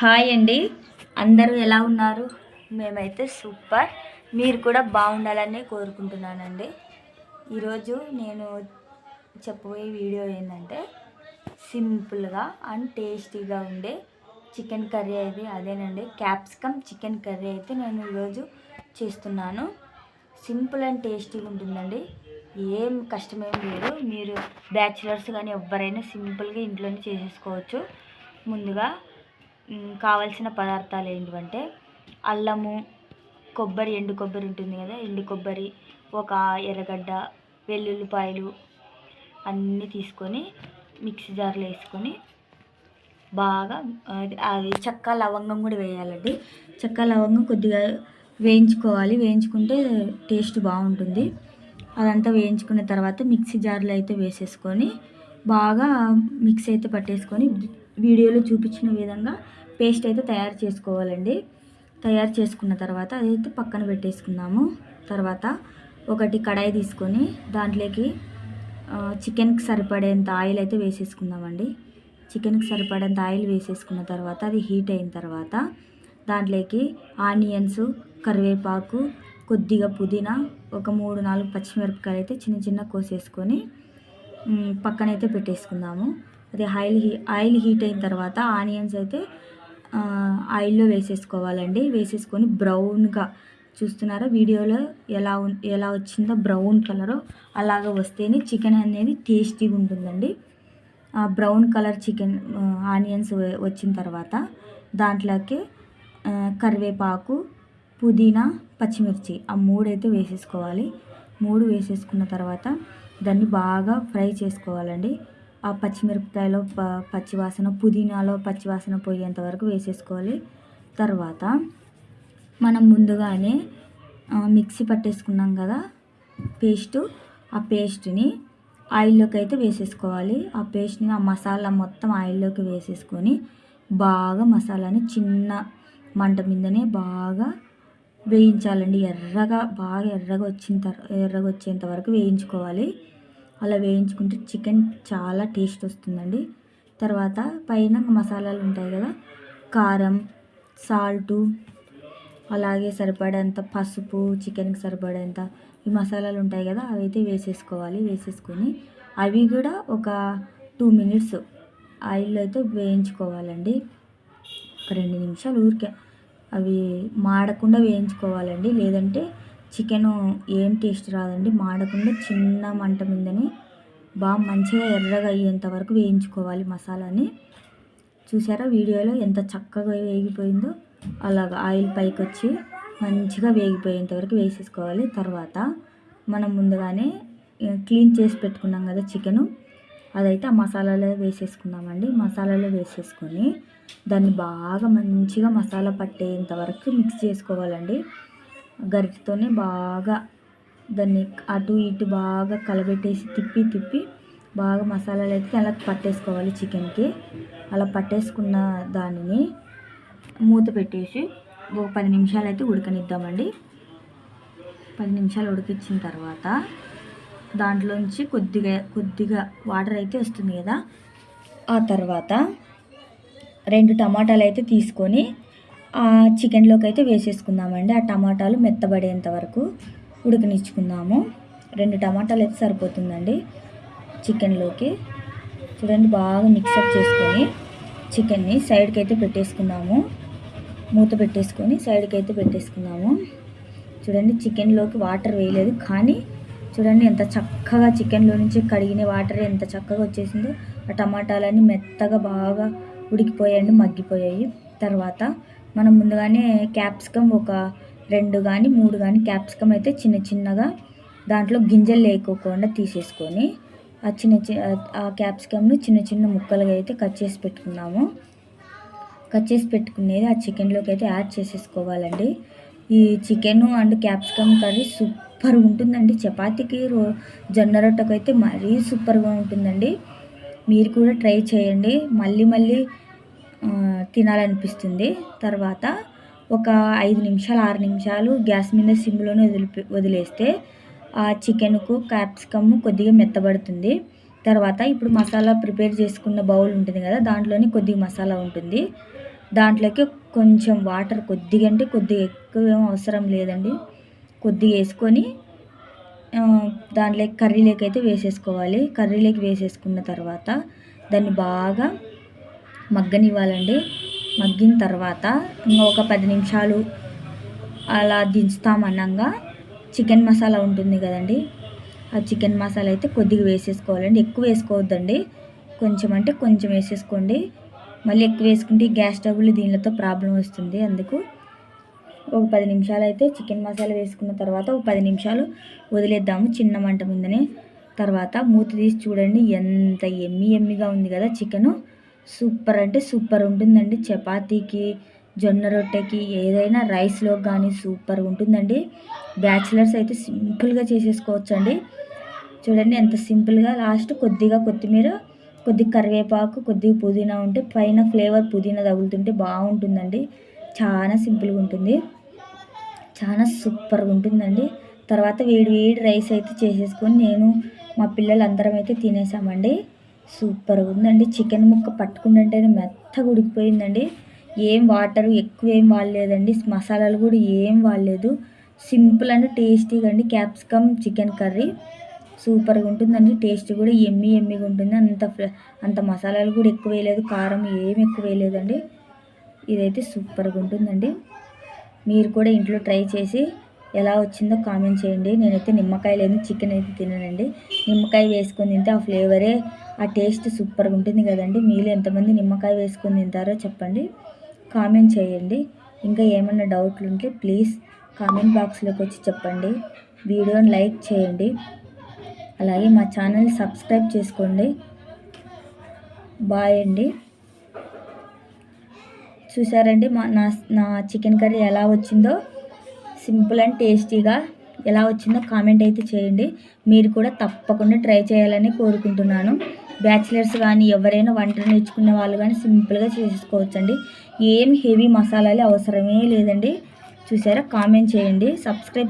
Hi అండి. అందరూ ఎలా ఉన్నారు? మేమైతే సూపర్. మీరు కూడా బాగుండాలని కోరుకుంటున్నానండి. ఈరోజు నేను చెప్పబోయే వీడియో ఏంటంటే సింపుల్గా అండ్ టేస్టీగా ఉండే చికెన్ కర్రీ అయితే అదేనండి. క్యాప్సికమ్ చికెన్ కర్రీ అయితే నేను ఈరోజు చేస్తున్నాను. సింపుల్ అండ్ టేస్టీగా ఉంటుందండి. ఏం కష్టమేం లేదు. మీరు బ్యాచిలర్స్ కానీ ఎవరైనా సింపుల్గా ఇంట్లోనే చేసేసుకోవచ్చు. ముందుగా కావలసిన పదార్థాలు ఏంటివంటే అల్లము కొబ్బరి ఎండు కొబ్బరి ఉంటుంది కదా ఎండు కొబ్బరి ఒక ఎర్రగడ్డ వెల్లుల్లిపాయలు అన్నీ తీసుకొని మిక్సీ జార్లో వేసుకొని బాగా అది అది చెక్క లవంగం కూడా వేయాలండి. చెక్క లవంగం కొద్దిగా వేయించుకోవాలి. వేయించుకుంటే టేస్ట్ బాగుంటుంది. అదంతా వేయించుకున్న తర్వాత మిక్సీ జార్లో అయితే వేసేసుకొని బాగా మిక్స్ అయితే పట్టేసుకొని వీడియోలో చూపించిన విధంగా పేస్ట్ అయితే తయారు చేసుకోవాలండి. తయారు చేసుకున్న తర్వాత అదైతే పక్కన పెట్టేసుకుందాము. తర్వాత ఒకటి కడాయి తీసుకొని దాంట్లోకి చికెన్కి సరిపడేంత ఆయిల్ అయితే వేసేసుకుందామండి. చికెన్కి సరిపడేంత ఆయిల్ వేసేసుకున్న తర్వాత అది హీట్ అయిన తర్వాత దాంట్లోకి ఆనియన్స్ కరివేపాకు కొద్దిగా పుదీనా ఒక మూడు నాలుగు పచ్చిమిరపకాయలు అయితే చిన్న చిన్న కోసేసుకొని పక్కనైతే పెట్టేసుకుందాము. అది ఆయిల్ హీ ఆయిల్ హీట్ అయిన తర్వాత ఆనియన్స్ అయితే ఆయిల్లో వేసేసుకోవాలండి. వేసేసుకొని బ్రౌన్గా చూస్తున్నారా వీడియోలో ఎలా ఎలా వచ్చిందో బ్రౌన్ కలర్ అలాగ వస్తేనే చికెన్ అనేది టేస్టీగా ఉంటుందండి. ఆ బ్రౌన్ కలర్ చికెన్ ఆనియన్స్ వచ్చిన తర్వాత దాంట్లోకి కరివేపాకు పుదీనా పచ్చిమిర్చి ఆ మూడు అయితే వేసేసుకోవాలి. మూడు వేసేసుకున్న తర్వాత దాన్ని బాగా ఫ్రై చేసుకోవాలండి. ఆ పచ్చిమిరపకాయలో ప పచ్చివాసన పుదీనాలో పచ్చివాసన పోయేంత వరకు వేసేసుకోవాలి. తర్వాత మనం ముందుగానే మిక్సీ పట్టేసుకున్నాం కదా పేస్టు. ఆ పేస్ట్ని ఆయిల్లోకి అయితే వేసేసుకోవాలి. ఆ పేస్ట్ని ఆ మసాలా మొత్తం ఆయిల్లోకి వేసేసుకొని బాగా మసాలాని చిన్న మంట మీదనే బాగా వేయించాలండి. ఎర్రగా బాగా ఎర్రగా వచ్చిన తర్వాత ఎర్రగా వచ్చేంత వరకు వేయించుకోవాలి. అలా వేయించుకుంటే చికెన్ చాలా టేస్ట్ వస్తుందండి. తర్వాత పైన మసాలాలు ఉంటాయి కదా కారం సాల్టు అలాగే సరిపడేంత పసుపు చికెన్కి సరిపడేంత ఈ మసాలాలు ఉంటాయి కదా అవి అయితే వేసేసుకోవాలి. వేసేసుకొని అవి కూడా ఒక టూ మినిట్స్ ఆయిల్లో అయితే వేయించుకోవాలండి. ఒక రెండు నిమిషాలు ఊరికే అవి మాడకుండా వేయించుకోవాలండి. లేదంటే చికెన్ ఏం టేస్ట్ రాదండి. మాడకుండా చిన్న మంట మీదనే బాగా మంచిగా ఎర్రగా అయ్యేంత వరకు వేయించుకోవాలి మసాలాని. చూసారా వీడియోలో ఎంత చక్కగా వేగిపోయిందో? అలాగ ఆయిల్ పైకి వచ్చి మంచిగా వేగిపోయేంత వరకు వేసేసుకోవాలి. తర్వాత మనం ముందుగానే క్లీన్ చేసి పెట్టుకున్నాం కదా చికెను. అదైతే ఆ మసాలాలో వేసేసుకుందామండి. మసాలాలో వేసేసుకొని దాన్ని బాగా మంచిగా మసాలా పట్టేంత వరకు మిక్స్ చేసుకోవాలండి. గరిటతోనే బాగా దాన్ని అటు ఇటు బాగా కలబెట్టేసి తిప్పి తిప్పి బాగా మసాలాలు అయితే అలా పట్టేసుకోవాలి చికెన్కి. అలా పట్టేసుకున్న దానిని మూత పెట్టేసి ఒక పది నిమిషాలు అయితే ఉడకనిద్దామండి. పది నిమిషాలు ఉడికించిన తర్వాత దాంట్లోంచి కొద్దిగా కొద్దిగా వాటర్ అయితే వస్తుంది కదా. ఆ తర్వాత రెండు టమాటాలు అయితే తీసుకొని చికెన్లోకి అయితే వేసేసుకుందామండి. ఆ టమాటాలు మెత్తబడేంత వరకు ఉడకనిచ్చుకుందాము. రెండు టమాటాలు అయితే సరిపోతుందండి చికెన్లోకి చూడండి బాగా మిక్సప్ చేసుకొని చికెన్ని సైడ్కి అయితే పెట్టేసుకుందాము. మూత పెట్టేసుకొని సైడ్కి అయితే పెట్టేసుకుందాము. చూడండి చికెన్లోకి వాటర్ వేయలేదు కానీ చూడండి ఎంత చక్కగా చికెన్లో నుంచి కడిగిన వాటర్ ఎంత చక్కగా వచ్చేసిందో. ఆ టమాటాలన్నీ మెత్తగా బాగా ఉడికిపోయాయండి మగ్గిపోయాయి. తర్వాత మనం ముందుగానే క్యాప్సికమ్ ఒక రెండు కానీ మూడు కానీ క్యాప్సికమ్ అయితే చిన్న చిన్నగా దాంట్లో గింజలు లేకోకుండా తీసేసుకొని ఆ చిన్న ఆ క్యాప్సికమ్ను చిన్న చిన్న ముక్కలుగా అయితే కట్ చేసి పెట్టుకున్నాము. కట్ చేసి పెట్టుకునేది ఆ చికెన్లోకి అయితే యాడ్ చేసేసుకోవాలండి. ఈ chicken and capsicum curry super ఉంటుందండి. చపాతీకి రో జొన్న రొట్టెకైతే మరీ సూపర్గా ఉంటుందండి. మీరు కూడా ట్రై చేయండి. మళ్ళీ మళ్ళీ తినాలనిపిస్తుంది. తర్వాత ఒక ఐదు నిమిషాలు ఆరు నిమిషాలు గ్యాస్ మీద సిమ్లోనే వదిలి వదిలేస్తే ఆ చికెన్కు క్యాప్సికమ్ కొద్దిగా మెత్తబడుతుంది. తర్వాత ఇప్పుడు మసాలా ప్రిపేర్ చేసుకున్న బౌల్ ఉంటుంది కదా దాంట్లోనే కొద్దిగా మసాలా ఉంటుంది. దాంట్లోకి కొంచెం వాటర్ కొద్దిగా అంటే కొద్దిగా ఎక్కువ ఏం అవసరం లేదండి. కొద్దిగా వేసుకొని దాంట్లోకి కర్రీలోకి అయితే వేసేసుకోవాలి. కర్రీలోకి వేసేసుకున్న తర్వాత దాన్ని బాగా మగ్గనివ్వాలండి. మగ్గిన తర్వాత ఇంకా ఒక పది నిమిషాలు అలా దించుతామన్నంగా చికెన్ మసాలా ఉంటుంది కదండి. ఆ చికెన్ మసాలా అయితే కొద్దిగా వేసేసుకోవాలండి. ఎక్కువ వేసుకోవద్దండి. కొంచెం అంటే కొంచెం వేసేసుకోండి. మళ్ళీ ఎక్కువ వేసుకుంటే గ్యాస్ స్టవ్లు దీనితో ప్రాబ్లం వస్తుంది. అందుకు ఒక పది నిమిషాలు అయితే చికెన్ మసాలా వేసుకున్న తర్వాత ఒక పది నిమిషాలు వదిలేద్దాము చిన్న మంట ముందనే. తర్వాత మూత తీసి చూడండి ఎంత ఎమ్మి ఎమ్మిగా ఉంది కదా చికెను. సూపర్ అంటే సూపర్ ఉంటుందండి. చపాతీకి జొన్న రొట్టెకి ఏదైనా రైస్లో కానీ సూపర్ ఉంటుందండి. బ్యాచిలర్స్ అయితే సింపుల్గా చేసేసుకోవచ్చండి. చూడండి ఎంత సింపుల్గా లాస్ట్ కొద్దిగా కొత్తిమీర కొద్దిగా కరివేపాకు కొద్దిగా పుదీనా ఉంటే పైన ఫ్లేవర్ పుదీనా తగులుతుంటే బాగుంటుందండి. చాలా సింపుల్గా ఉంటుంది. చాలా సూపర్గా ఉంటుందండి. తర్వాత వేడి వేడి రైస్ అయితే చేసేసుకొని నేను మా పిల్లలందరం అయితే తినేసామండి. సూపర్గా ఉందండి చికెన్ ముక్క పట్టుకుంటుంటేనే మెత్తగా ఉడికిపోయిందండి ఏం వాటర్ ఎక్కువ ఏం వాడలేదండి. మసాలాలు కూడా ఏం వాడలేదు. సింపుల్ అండ్ టేస్టీగా అండి క్యాప్సికమ్ చికెన్ కర్రీ. సూపర్గా ఉంటుందండి టేస్ట్ కూడా ఎమ్మి ఎమ్మిగా ఉంటుంది. అంత ఫ్ల- అంత మసాలాలు కూడా ఎక్కువ వేయలేదు. కారం ఏమి ఎక్కువ వేయలేదండి. ఇదైతే సూపర్గా ఉంటుందండి మీరు కూడా ఇంట్లో ట్రై చేసి ఎలా వచ్చిందో కామెంట్ చేయండి. నేనైతే నిమ్మకాయ లేదు చికెన్ అయితే తిననండి. నిమ్మకాయ వేసుకొని తింటే ఆ ఫ్లేవరే ఆ టేస్ట్ సూపర్గా ఉంటుంది కదండి. మీరు ఎంతమంది నిమ్మకాయ వేసుకొని తింటారో చెప్పండి. కామెంట్ చేయండి. ఇంకా ఏమైనా డౌట్లు ఉంటే ప్లీజ్ కామెంట్ బాక్స్లోకి వచ్చి చెప్పండి. వీడియోని లైక్ చేయండి. అలాగే మా ఛానల్ సబ్స్క్రైబ్ చేసుకోండి. బాయ్ అండి. చూసారండి మా నా నా చికెన్ కర్రీ ఎలా వచ్చిందో? సింపుల్ అండ్ టేస్టీగా ఎలా వచ్చిందో కామెంట్ అయితే చేయండి. మీరు కూడా తప్పకుండా ట్రై చేయాలని కోరుకుంటున్నాను. బ్యాచిలర్స్ కానీ ఎవరైనా వంట నేర్చుకునే వాళ్ళు కానీ సింపుల్గా చేసుకోవచ్చండి. ఏం హెవీ మసాలాలు అవసరమే లేదండి. చూసారా? కామెంట్ చేయండి. సబ్స్క్రైబ్